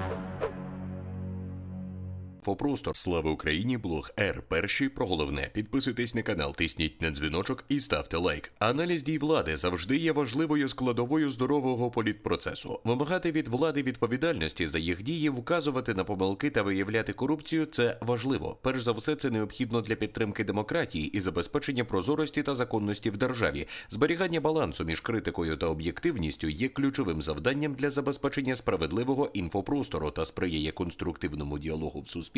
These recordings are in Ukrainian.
you Фопростор. Слава Україні! Блог Р. Перший про головне. Підписуйтесь на канал, тисніть на дзвіночок і ставте лайк. Аналіз дій влади завжди є важливою складовою здорового політпроцесу. Вимагати від влади відповідальності за їх дії, вказувати на помилки та виявляти корупцію це важливо. Перш за все, це необхідно для підтримки демократії і забезпечення прозорості та законності в державі. Зберігання балансу між критикою та об'єктивністю є ключовим завданням для забезпечення справедливого інфопростору та сприяє конструктивному діалогу в суспільстві,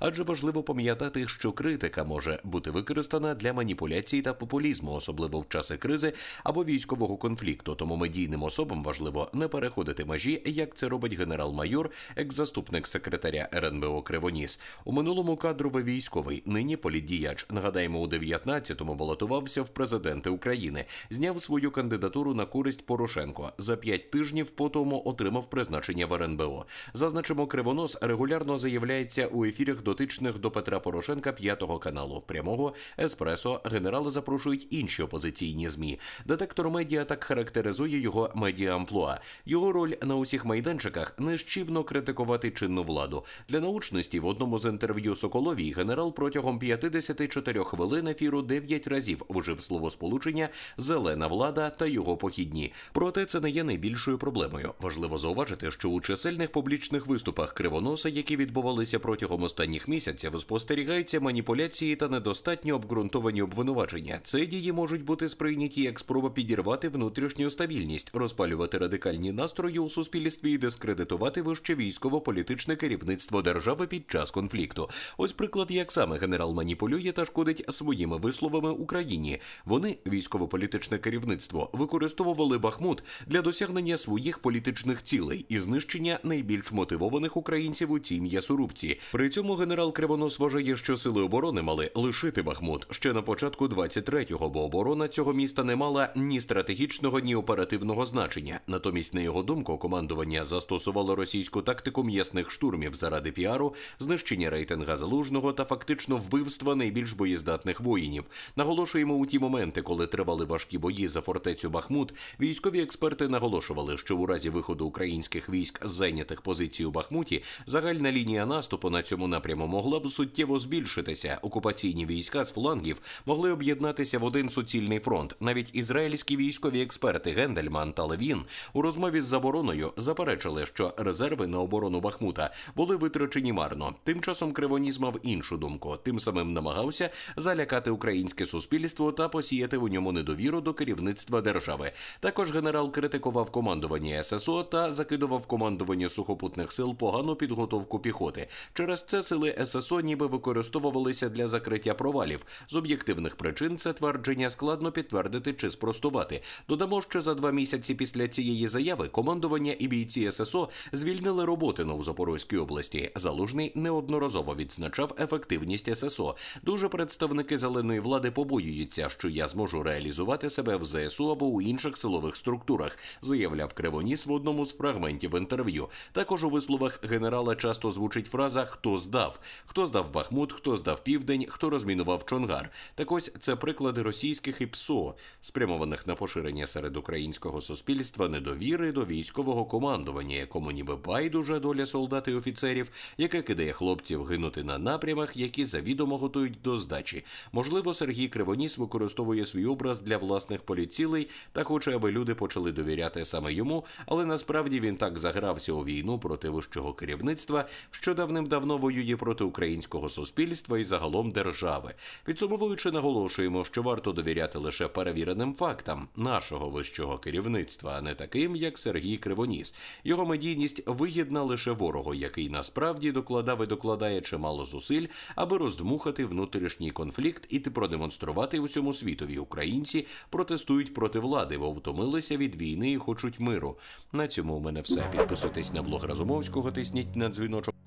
адже важливо пам'ятати, що критика може бути використана для маніпуляції та популізму, особливо в часи кризи або військового конфлікту. Тому медійним особам важливо не переходити межі, як це робить генерал-майор, екс-заступник секретаря РНБО Кривоніс. У минулому кадровий військовий, нині політдіяч. Нагадаємо, у 19-му балотувався в президенти України, зняв свою кандидатуру на користь Порошенко. За п'ять тижнів по тому отримав призначення в РНБО. Зазначимо, Кривонос регулярно заявляється у ефірах дотичних до Петра Порошенка п'ятого каналу прямого еспресо. Генерали запрошують інші опозиційні змі. Детектор медіа так характеризує його медіа-амплуа. Його роль на усіх майданчиках нищівно критикувати чинну владу. Для научності в одному з інтерв'ю Соколовій генерал протягом 54 хвилин ефіру 9 разів вжив словосполучення зелена влада та його похідні. Проте це не є найбільшою проблемою. Важливо зауважити, що у чисельних публічних виступах кривоноса, які відбувалися протягом останніх місяців, спостерігаються маніпуляції та недостатньо обґрунтовані обвинувачення. Це дії можуть бути сприйняті як спроба підірвати внутрішню стабільність, розпалювати радикальні настрої у суспільстві і дискредитувати вище військово-політичне керівництво держави під час конфлікту. Ось приклад, як саме генерал маніпулює та шкодить своїми висловами Україні. Вони, військово-політичне керівництво, використовували Бахмут для досягнення своїх політичних цілей і знищення найбільш мотивованих українців у цій м'ясорубці. При цьому генерал Кривонос вважає, що сили оборони мали лишити Бахмут ще на початку 23-го, бо оборона цього міста не мала ні стратегічного, ні оперативного значення. Натомість, на його думку, командування застосувало російську тактику м'ясних штурмів заради піару, знищення рейтинга залужного та фактично вбивства найбільш боєздатних воїнів. Наголошуємо у ті моменти, коли тривали важкі бої за фортецю Бахмут. Військові експерти наголошували, що у разі виходу українських військ з зайнятих позицій у Бахмуті загальна лінія наступу на цьому напряму могла б суттєво збільшитися. Окупаційні війська з флангів могли об'єднатися в один суцільний фронт. Навіть ізраїльські військові експерти Гендельман та Левін у розмові з забороною заперечили, що резерви на оборону Бахмута були витрачені марно. Тим часом Кривоніс мав іншу думку. Тим самим намагався залякати українське суспільство та посіяти у ньому недовіру до керівництва держави. Також генерал критикував командування ССО та закидував командування сухопутних сил погану підготовку піхоти. Через це сили ССО ніби використовувалися для закриття провалів. З об'єктивних причин це твердження складно підтвердити чи спростувати. Додамо, що за два місяці після цієї заяви командування і бійці ССО звільнили роботину в Запорозькій області. Залужний неодноразово відзначав ефективність ССО. Дуже представники зеленої влади побоюються, що я зможу реалізувати себе в ЗСУ або у інших силових структурах, заявляв Кривоніс в одному з фрагментів інтерв'ю. Також у висловах генерала часто звучить фраза Хто здав? Хто здав Бахмут, хто здав південь, хто розмінував Чонгар. Так ось це приклади російських і ПСО, спрямованих на поширення серед українського суспільства недовіри до військового командування, якому ніби байдуже доля солдат і офіцерів, яке кидає хлопців гинути на напрямах, які завідомо готують до здачі. Можливо, Сергій Кривоніс використовує свій образ для власних поліцілей та хоче, аби люди почали довіряти саме йому, але насправді він так загрався у війну проти вищого керівництва, що давним-давно воює проти українського суспільства і загалом держави. Підсумовуючи, наголошуємо, що варто довіряти лише перевіреним фактам нашого вищого керівництва, а не таким, як Сергій Кривоніс. Його медійність вигідна лише ворогу, який насправді докладав і докладає чимало зусиль, аби роздмухати внутрішній конфлікт і продемонструвати усьому світові. Українці протестують проти влади, бо втомилися від війни і хочуть миру. На цьому у мене все. Підписуйтесь на блог Разумовського, тисніть на дзвіночок.